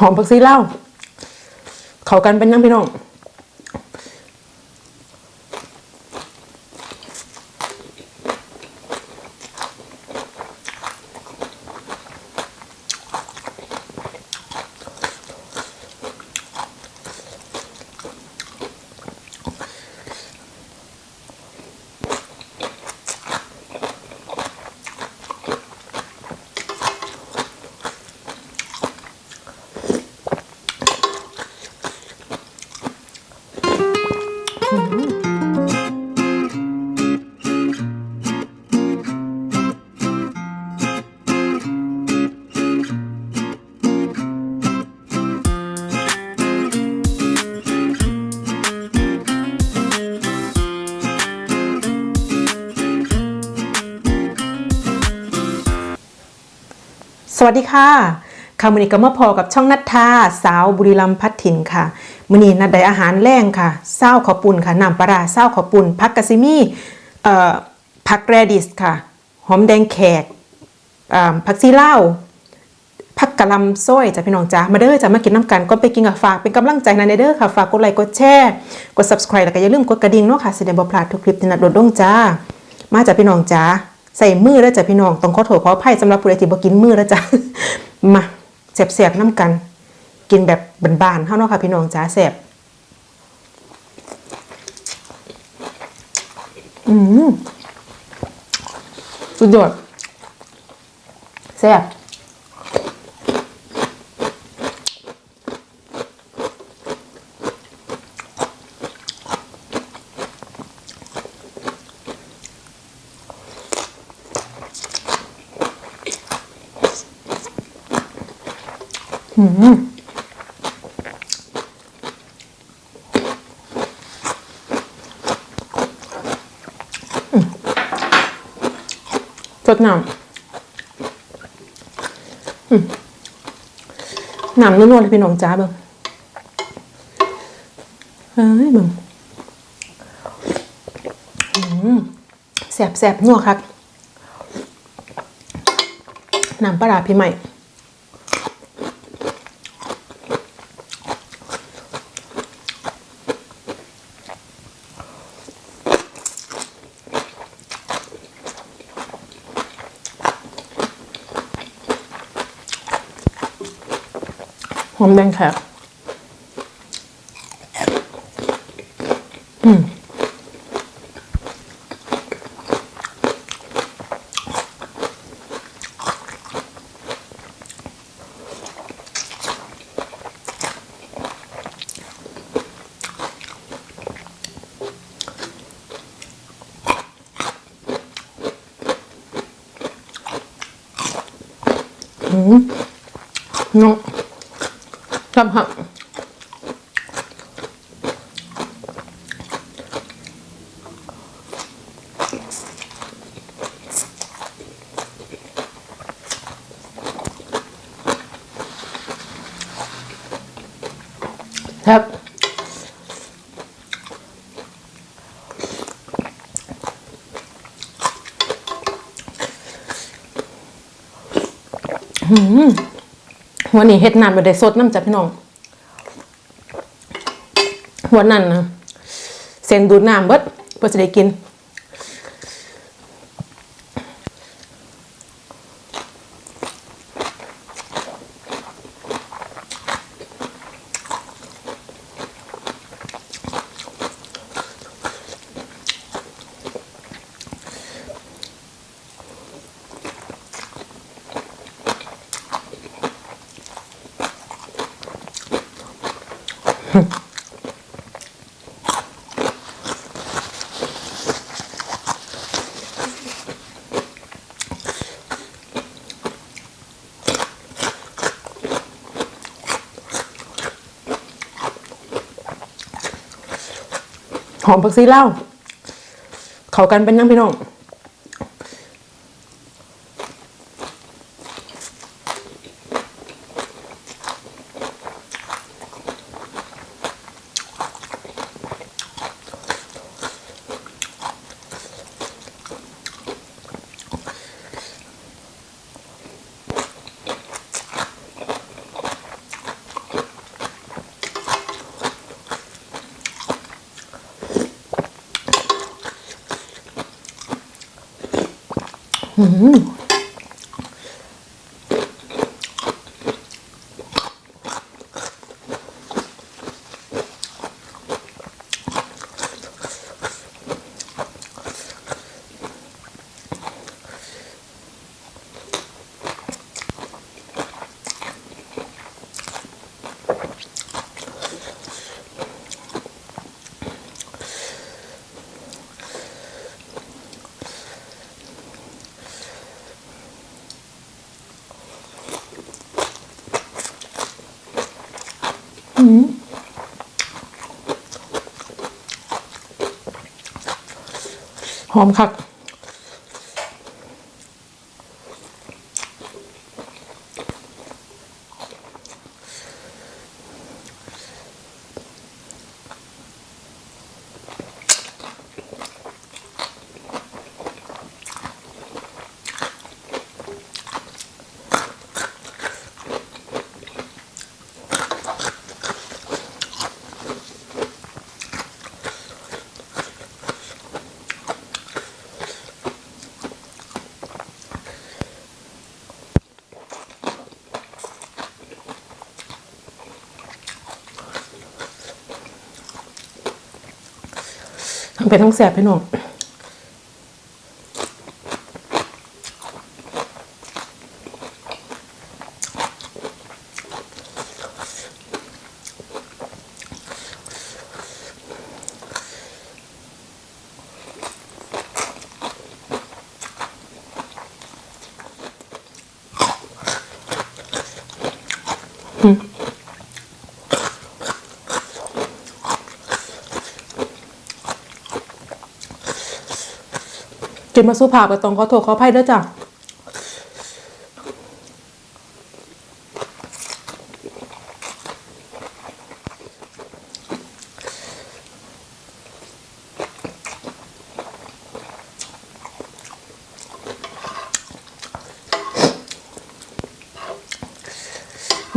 หอมผักซีเล้าเขากันเป็นยังพี่น้อง สวัสดีค่ะค่ะมือนี้ก็มาพอกับช่องนัทธาสาวบุรีรัมย์พัฒถิ่นค่ะมือนี้นัดได้อาหารแรงค่ะเศร้าข้าวปุ่นค่ะน้ำปลาร้าเศร้าข้าวปุ่นผักกะซิมี่เอ่อผักแรดิสค่ะ หอมแดงแขกอ่าผักซีเหล้าผักกะลำส้อยจ้ะพี่น้องจ้ามาเด้อจ้ะมากินน้ำกันก็ไปกินกับฝากเป็นกำลังใจนะเด้อค่ะฝากกดไลค์กดแชร์กด subscribe แล้วก็อย่าลืมกดกระดิ่งเนาะค่ะสิได้บ่พลาดทุกคลิปที่นัดโดดดงจ้ามาจากพี่น้องจ้า ใส่มือแล้วจ้ะพี่น้องต้องขอโทษขออภัยสำหรับผู้ใดที่บ่กินมือแล้วจ้ะมาแสบๆน้ำกัน กินแบบบานๆเท่าเนาะค่ะพี่น้องจ้าแสบอืมสุดยอดแซ่บ สดน้ำอืมน้ำนวลๆเลยพี่น้องจ้าเบิ่งเฮ้ยเบิ่งอืมแสบๆนัวครับ น้ำปลาร้าพี่ใหม่ หอมแดงแขกอืมอืมเนาะ ทำหักครับหืม วันนี้เฮ็ดน้ำไปได้สดน้ำจ้ะพี่น้องวันนั้นนะเส้นดูดน้ำเบิดเพื่อจะได้กิน หอมผักซีเล่า เข้ากันเป็นยังพี่น้อง 嗯。 หอมคัก ทั้งเป็ดทั้งแสบพี่น้อง กินมาสู้ผ่าก็ต้องขอโทษขออภัยด้วยจ้ะ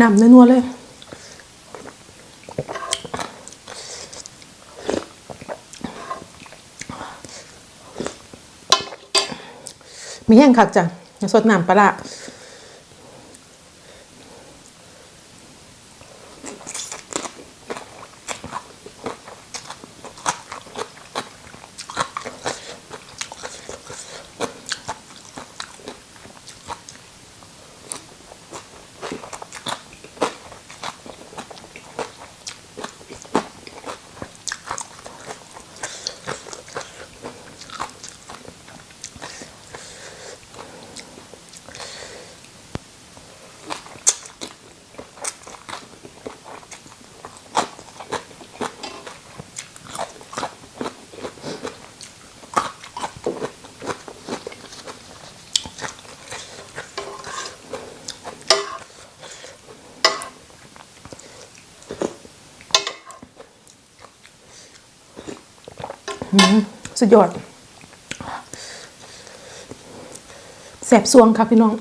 น้ำนัวๆเลย มีแห้งคักจ้ะสดน้ำปลา สุดยอดแสบซวงครับพี่น้อง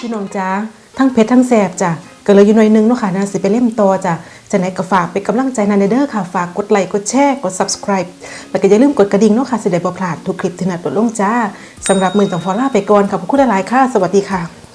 พี่น้องจ้าทั้งเพชรทั้งแสบจ้ะก็เลยอยู่หน่อยนึงเนาะค่ะนะสิไปเล่มต่อจ้ะจะไหนก็ฝากเป็นกำลังใจนันเด้อค่ะ ฝากกดไลค์กดแชร์กด subscribe แล้วก็อย่าลืมกดกระดิ่งเนาะค่ะสิได้บ่พลาดทุกคลิปที่นัดลดลงจ้าสำหรับมือต้องฟอลล่าไปก่อนขอบคุณหลายๆค่ะ สวัสดีค่ะ